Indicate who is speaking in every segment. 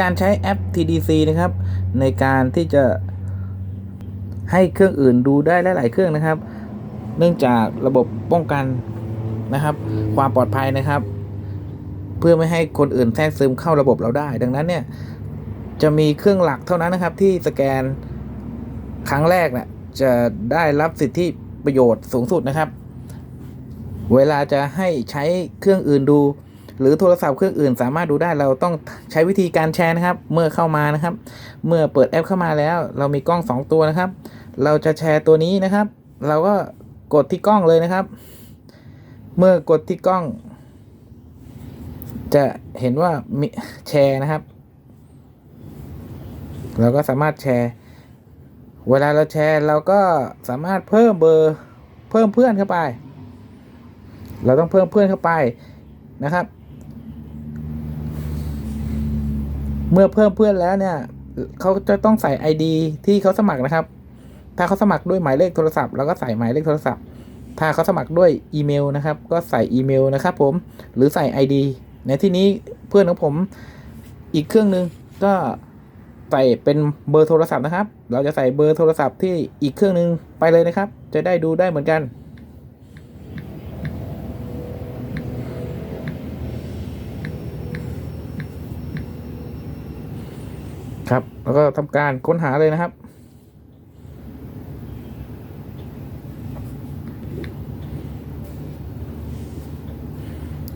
Speaker 1: การใช้แอป TDC นะครับ ในการที่จะให้เครื่องอื่นดูได้หลาย ๆ เครื่องนะครับ เนื่องจากระบบป้องกันนะครับ ความปลอดภัยนะครับ เพื่อไม่ให้คนอื่นแทรกซึมเข้าระบบเราได้ ดังนั้นเนี่ยจะมีเครื่องหลักเท่านั้นนะครับ ที่สแกนครั้งแรกเนี่ยจะได้รับสิทธิประโยชน์สูงสุดนะครับ เวลาจะให้ใช้เครื่องอื่นดู หรือโทรศัพท์เครื่องอื่นสามารถดูได้เราต้องใช้วิธีการแชร์นะครับ เมื่อเข้ามานะครับ เมื่อเปิดแอปเข้ามาแล้ว เรามีกล้อง 2 ตัวนะครับ เราจะแชร์ตัวนี้นะครับ เราก็กดที่กล้องเลยนะครับ เมื่อกดที่กล้อง จะเห็นว่ามีแชร์นะครับ เราก็สามารถแชร์ เวลาเราแชร์เราก็สามารถเพิ่มเบอร์เพิ่มเพื่อนเข้าไป เราต้องเพิ่มเพื่อนเข้าไปนะครับ เมื่อเพิ่มเพื่อนแล้วเนี่ยเขาจะต้องใส่ ID ที่เขาสมัครนะครับ ถ้าเขาสมัครด้วยหมายเลขโทรศัพท์เราก็ใส่หมายเลขโทรศัพท์ ถ้าเขาสมัครด้วยอีเมลนะครับ ก็ใส่อีเมลนะครับผมหรือใส่ ID ในที่นี้เพื่อนของผมอีกเครื่องหนึ่งก็ใส่เป็นเบอร์โทรศัพท์นะครับ เราจะใส่เบอร์โทรศัพท์ที่อีกเครื่องหนึ่งไปเลยนะครับ จะได้ดูได้เหมือนกัน ครับ แล้วก็ทำการค้นหาเลยนะครับ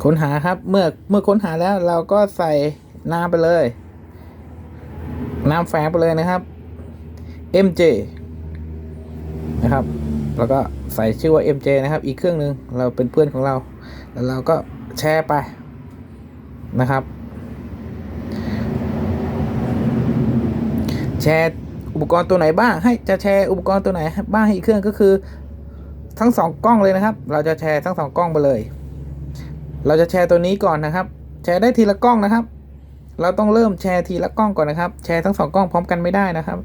Speaker 1: ค้นหาครับเมื่อเมื่อค้นหาแล้วเราก็ใส่นามไปเลยนามแฝงไปเลยนะครับ MJ นะครับ แล้วก็ใส่ชื่อว่า MJ นะครับ อีกเครื่องหนึ่งเราเป็นเพื่อนของเรา แล้วเราก็แชร์ไปนะครับ แชร์อุปกรณ์ตัวไหนบ้าง ให้จะแชร์อุปกรณ์ตัวไหนบ้างให้อีกเครื่องก็คือ ทั้งสองกล้องเลยนะครับ เราจะแชร์ทั้งสองกล้องไปเลย เราจะแชร์ตัวนี้ก่อนนะครับ แชร์ได้ทีละกล้องนะครับ เราต้องเริ่มแชร์ทีละกล้องก่อนนะครับ แชร์ทั้งสองกล้องพร้อมกันไม่ได้นะครับ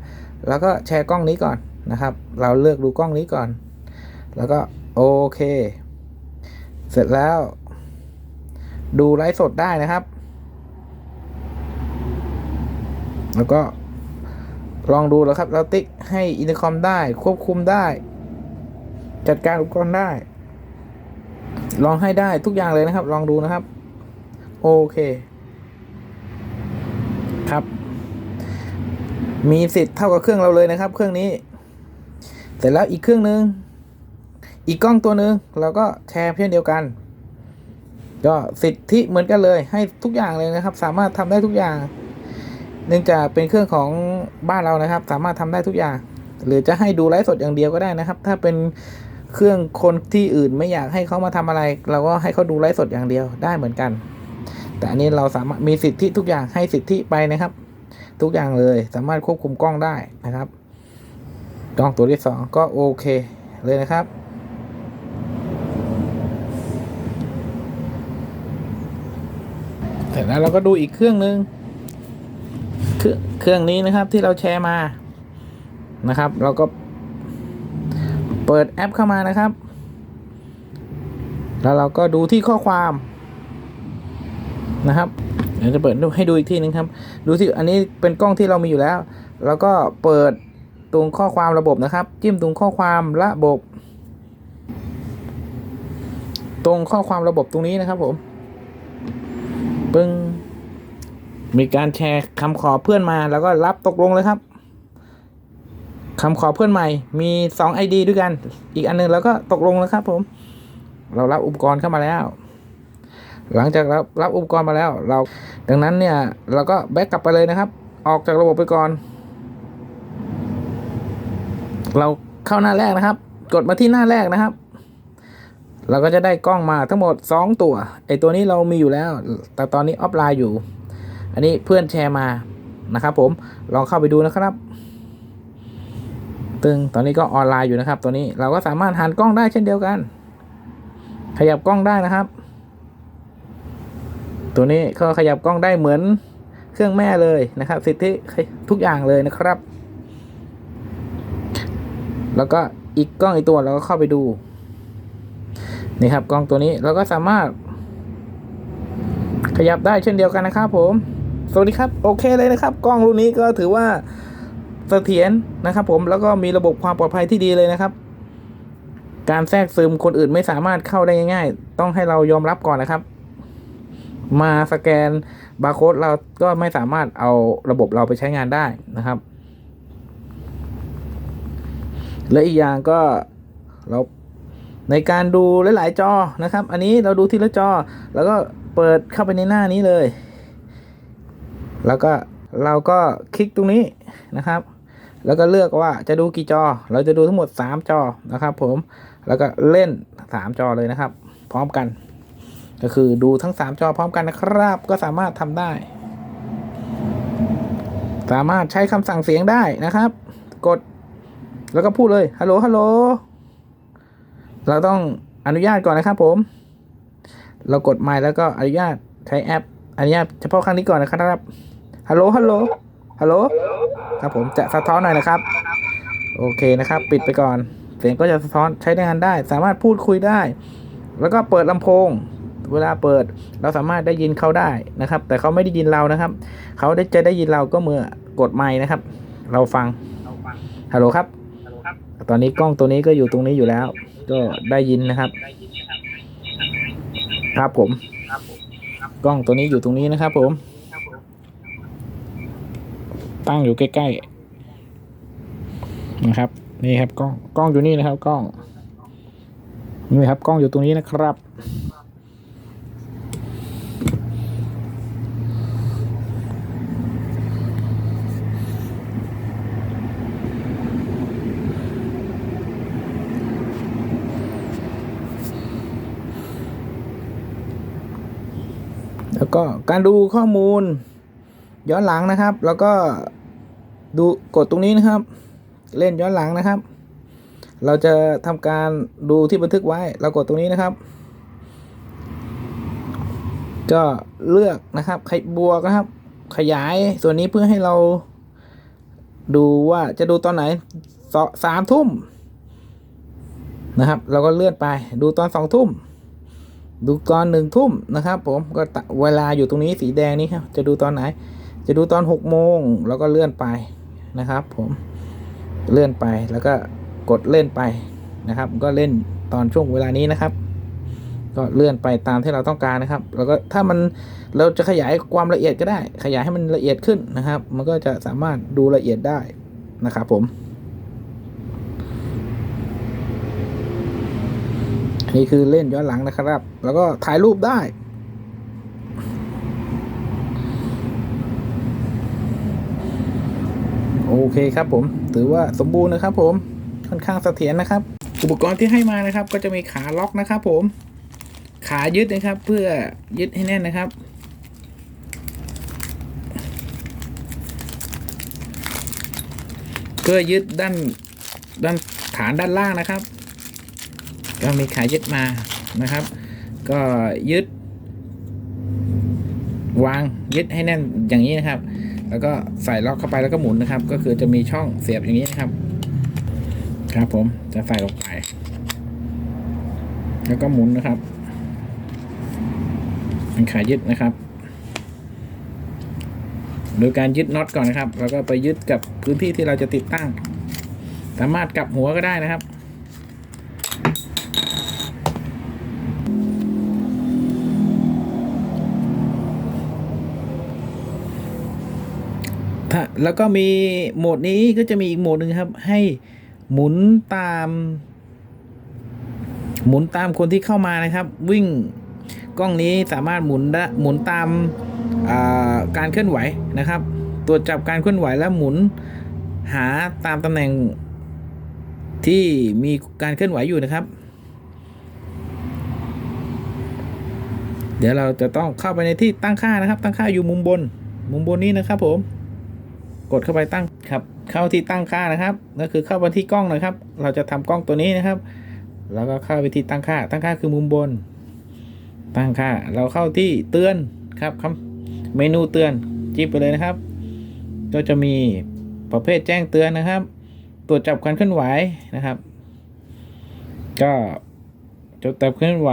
Speaker 1: แล้วก็แชร์กล้องนี้ก่อนนะครับ เราเลือกดูกล้องนี้ก่อน แล้วก็โอเค เสร็จแล้ว ดูไลฟ์สดได้นะครับ แล้วก็ ลองดูแล้วครับ เราติ๊กให้อินเตอร์คอมได้ ควบคุมได้ จัดการอุปกรณ์ได้ ลองให้ได้ทุกอย่างเลยนะครับ ลองดูนะครับ โอเค ครับ มีสิทธิ์เท่ากับเครื่องเราเลยนะครับ เครื่องนี้ เสร็จแล้วอีกเครื่องหนึ่งอีกกล้องตัวหนึ่งเราก็แชร์เช่นเดียวกัน ก็สิทธิเหมือนกันเลย ให้ทุกอย่างเลยนะครับ สามารถทำได้ทุกอย่าง เนื่องจากเป็นเครื่องของบ้านเรานะครับ สามารถทำได้ทุกอย่าง หรือจะให้ดูไลฟ์สดอย่างเดียวก็ได้นะครับ ถ้าเป็นเครื่องคนที่อื่นไม่อยากให้เขามาทำอะไร เราก็ให้เขาดูไลฟ์สดอย่างเดียวได้เหมือนกัน แต่อันนี้เราสามารถมีสิทธิทุกอย่างให้สิทธิไปนะครับ ทุกอย่างเลยสามารถควบคุมกล้องได้นะครับกล้องตัวที่สองก็โอเคเลยนะครับเสร็จแล้วเราก็ดูอีกเครื่องหนึ่ง เครื่องนี้นะครับที่เราแชร์มานะครับ เราก็เปิดแอปเข้ามานะครับ แล้วเราก็ดูที่ข้อความนะครับเดี๋ยวจะเปิดให้ดูอีกทีนึงครับ ดูที่อันนี้เป็นกล้องที่เรามีอยู่แล้ว แล้วก็เปิดตรงข้อความระบบนะครับ จิ้มตรงข้อความระบบ ตรงข้อความระบบตรงนี้นะครับผม ปึ้ง มีการแชร์คำขอเพื่อนมาแล้วก็รับตกลงเลยครับคำขอเพื่อนใหม่ มีสอง ID ด้วยกัน อีกอันหนึงแล้วก็ตกลงแล้วครับ ผม เรารับอุปกรณ์เข้ามาแล้ว หลังจากรับรับอุปกรณ์มาแล้ว เรา ดังนั้นเนี่ย เราก็แบ็กกลับไปเลยนะครับ ออกจากระบบไปก่อน เราเข้าหน้าแรกนะครับ กดมาที่หน้าแรกนะครับ เราก็จะได้กล้องมาทั้งหมด 2 ตัว ไอตัวนี้เรามีอยู่แล้ว แต่ตอนนี้ออฟไลน์อยู่ อันนี้เพื่อนแชร์มานะครับผมลองเข้าไปดูนะครับตึงตอนนี้ก็ออนไลน์อยู่นะครับ ตัวนี้เราก็สามารถหันกล้องได้เช่นเดียวกัน ขยับกล้องได้นะครับ ตัวนี้ก็ขยับกล้องได้เหมือนเครื่องแม่เลยนะครับ สิทธิทุกอย่างเลยนะครับ แล้วก็อีกกล้องอีกตัวเราก็เข้าไปดูนี่ครับกล้องตัวนี้เราก็สามารถ ขยับได้เช่นเดียวกันนะครับผม สวัสดีครับ โอเคเลยนะครับ กล้องรุ่นนี้ก็ถือว่าเสถียรนะครับ ผมแล้วก็มีระบบความปลอดภัยที่ดีเลยนะครับ การแทรกซึมคนอื่นไม่สามารถเข้าได้ง่าย ๆ ต้องให้เรายอมรับก่อนนะครับ มาสแกนบาร์โค้ดเราก็ไม่สามารถเอาระบบเราไปใช้งานได้นะครับ และอีกอย่างก็เราในการดูหลาย ๆ จอนะครับ อันนี้เราดูทีละจอ แล้วก็เปิดเข้าไปในหน้านี้เลย แล้วก็เราก็คลิกตรงนี้นะครับ แล้วก็เลือกว่าจะดูกี่จอ เราจะดูทั้งหมด 3 จอนะครับผม แล้วก็เล่น 3 จอเลยนะครับ พร้อมกัน ก็คือดูทั้ง 3 จอพร้อมกันนะครับ ก็สามารถทำได้ สามารถใช้คำสั่งเสียงได้นะครับ กด แล้วก็พูดเลย ฮัลโหล ฮัลโหล เราต้องอนุญาตก่อนนะครับผม เรากดไมค์แล้วก็อนุญาตใช้แอป อนุญาตเฉพาะครั้งนี้ก่อนนะครับ ฮัลโหลฮัลโหลฮัลโหลครับผมจะสะท้อนหน่อยนะครับ โอเคนะครับ ปิดไปก่อน เสียงก็จะสะท้อนใช้ได้งานได้ สามารถพูดคุยได้ แล้วก็เปิดลำโพง เวลาเปิดเราสามารถได้ยินเขาได้นะครับ แต่เขาไม่ได้ยินเรานะครับ เขาได้จะได้ยินเราก็เมื่อกดไมค์นะครับ เราฟังฮัลโหลครับ ตอนนี้กล้องตัวนี้ก็อยู่ตรงนี้อยู่แล้ว ก็ได้ยินนะครับ ครับผม กล้องตัวนี้อยู่ตรงนี้นะครับผม ตั้งอยู่ใกล้ๆนะครับ นี่ครับกล้องกล้องอยู่นี่นะครับกล้องนี่ครับกล้องอยู่ตรงนี้นะครับ แล้วก็การดูข้อมูล ย้อนหลังนะครับ แล้วก็ดูกดตรงนี้นะครับ เล่นย้อนหลังนะครับ เราจะทำการดูที่บันทึกไว้ เรากดตรงนี้นะครับ ก็เลือกนะครับขยบวกนะครับ ขยายส่วนนี้เพื่อให้เราดูว่าจะดูตอนไหนสสามทุ่มนะครับ เราก็เลื่อนไปดูตอนสองทุ่มดูตอนหนึ่งทุ่มนะครับ ผมก็เวลาอยู่ตรงนี้สีแดงนี้ครับ จะดูตอนไหน จะดูตอนหกโมงแล้วก็เลื่อนไปนะครับผมเลื่อนไปแล้วก็กดเล่นไปนะครับ ก็เล่นตอนช่วงเวลานี้นะครับ ก็เลื่อนไปตามที่เราต้องการนะครับ แล้วก็ถ้ามันเราจะขยายความละเอียดก็ได้ ขยายให้มันละเอียดขึ้นนะครับ มันก็จะสามารถดูละเอียดได้นะครับผมนนี้คือเล่นย้อนหลังนะครับ แล้วก็ถ่ายรูปได้ โอเคครับผม ถือว่าสมบูรณ์นะครับ ผมค่อนข้างเสถียรนะครับ อุปกรณ์ที่ให้มานะครับ ก็จะมีขาล็อกนะครับ ผม ขายึดนะครับ เพื่อยึดให้แน่นนะครับ เพื่อยึดด้านด้านฐานด้านล่างนะครับ ก็มีขายึดมานะครับ ก็ยึด วางยึดให้แน่นอย่างนี้นะครับ แล้วก็ใส่ล็อกเข้าไปแล้วก็หมุนนะครับ ก็คือจะมีช่องเสียบอย่างนี้นะครับ ครับผมจะใส่ลงไป แล้วก็หมุนนะครับเป็นขายึดนะครับโดยการยึดน็อตก่อนนะครับ แล้วก็ไปยึดกับพื้นที่ที่เราจะติดตั้ง สามารถกลับหัวก็ได้นะครับ ถ้าแล้วก็มีโหมดนี้ก็จะมีอีกโหมดหนึ่งครับ ให้หมุนตาม หมุนตามคนที่เข้ามานะครับ วิ่งกล้องนี้สามารถหมุนได้หมุนตามาการเคลื่อนไหวนะครับ ตรวจจับการเคลื่อนไหวแล้วหมุนหาตามตำแหน่งที่มีการเคลื่อนไหวอยู่นะครับ เดี๋ยวเราจะต้องเข้าไปในที่ตั้งค่านะครับ ตั้งค่าอยู่มุมบน มุมบนนี้นะครับผม กดเข้าไปตั้งครับเข้าที่ตั้งค่านะครับก็คือเข้าไปที่กล้องนะครับ เราจะทำกล้องตัวนี้นะครับ แล้วก็เข้าไปที่ตั้งค่า ตั้งค่าคือมุมบน ตั้งค่า เราเข้าที่เตือนครับคำเมนูเตือนจิ้มไปเลยนะครับ ก็จะมีประเภทแจ้งเตือนนะครับ ตรวจจับการเคลื่อนไหวนะครับ ก็ตรวจจับเคลื่อนไหว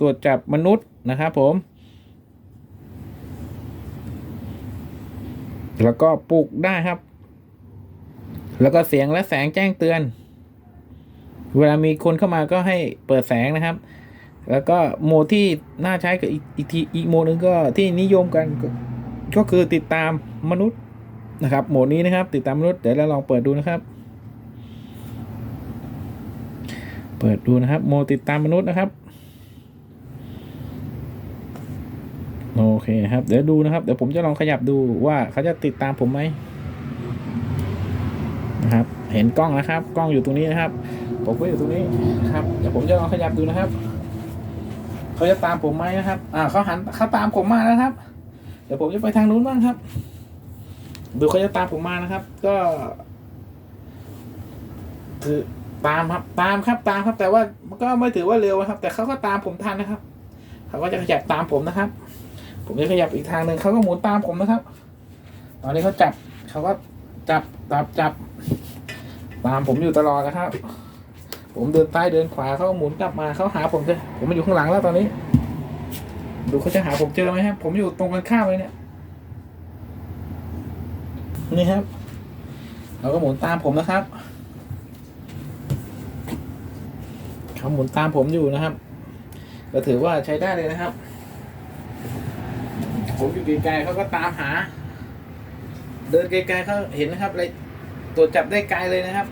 Speaker 1: ตรวจจับมนุษย์นะครับผม แล้วก็ปลูกได้ครับ แล้วก็เสียงและแสงแจ้งเตือน เวลามีคนเข้ามาก็ให้เปิดแสงนะครับ แล้วก็โหมดที่น่าใช้กับอีกอีกทีอีกโหมดหนึ่งก็ที่นิยมกันกก็คือติดตามมนุษย์นะครับ โหมดนี้นะครับ ติดตามมนุษย์เดี๋ยวเราลองเปิดดูนะครับ เปิดดูนะครับ โหมดติดตามมนุษย์นะครับ โอ เคครับ เดี๋ยวดูนะครับ เดี๋ยวผมจะลองขยับดูว่าเขาจะติดตามผมไหมนะครับ เห็นกล้องนะครับ กล้องอยู่ตรงนี้นะครับ ผมก็อยู่ตรงนี้ครับ เดี๋ยวผมจะลองขยับดูนะครับ เขาจะตามผมไหมนะครับ อ่าเขาหันเขาตามผมมาแล้วครับ เดี๋ยวผมจะไปทางนู้นบ้างครับ ดูเขาจะตามผมมานะครับ ก็คือตามครับ ตามครับ ตามครับ แต่ว่ามันก็ไม่ถือว่าเร็วนะครับ แต่เขาก็ตามผมทันนะครับ เขาก็จะขยับตามผมนะครับ ผมจะขยับอีกทางหนึ่งเขาก็หมุนตามผมนะครับ ตอนนี้เขาจับเขาก็จับจับจับตามผมอยู่ตลอดนะครับ ผมเดินใต้เดินขวาเขาหมุนกลับมาเขาหาผมเจอผมมาอยู่ข้างหลังแล้วตอนนี้ ดูเขาจะหาผมเจอไหมครับ ผมอยู่ตรงกันข้ามเลยเนี่ย นี่ครับเขาก็หมุนตามผมนะครับเขาหมุนตามผมอยู่นะครับ ก็ถือว่าใช้ได้เลยนะครับ ผมอยู่ไกลๆเขาก็ตามหา เดินไกลๆเขาเห็นนะครับอะไรตรวจจับได้ไกลเลยนะครับ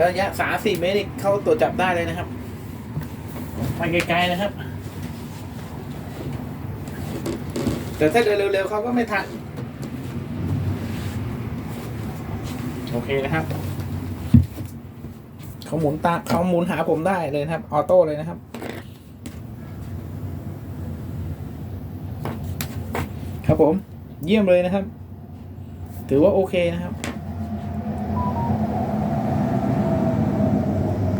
Speaker 1: ระยะสามสี่เมตรนี่เขาตรวจจับได้เลยนะครับไปไกลๆนะครับ แต่ถ้าเดินเร็วๆเขาก็ไม่ทันโอเคนะครับเขาหมุนตาเขาหมุนหาผมได้เลยนะครับ ออโต้เลยนะครับ ครับผมเยี่ยมเลยนะครับ ถือว่าโอเคนะครับ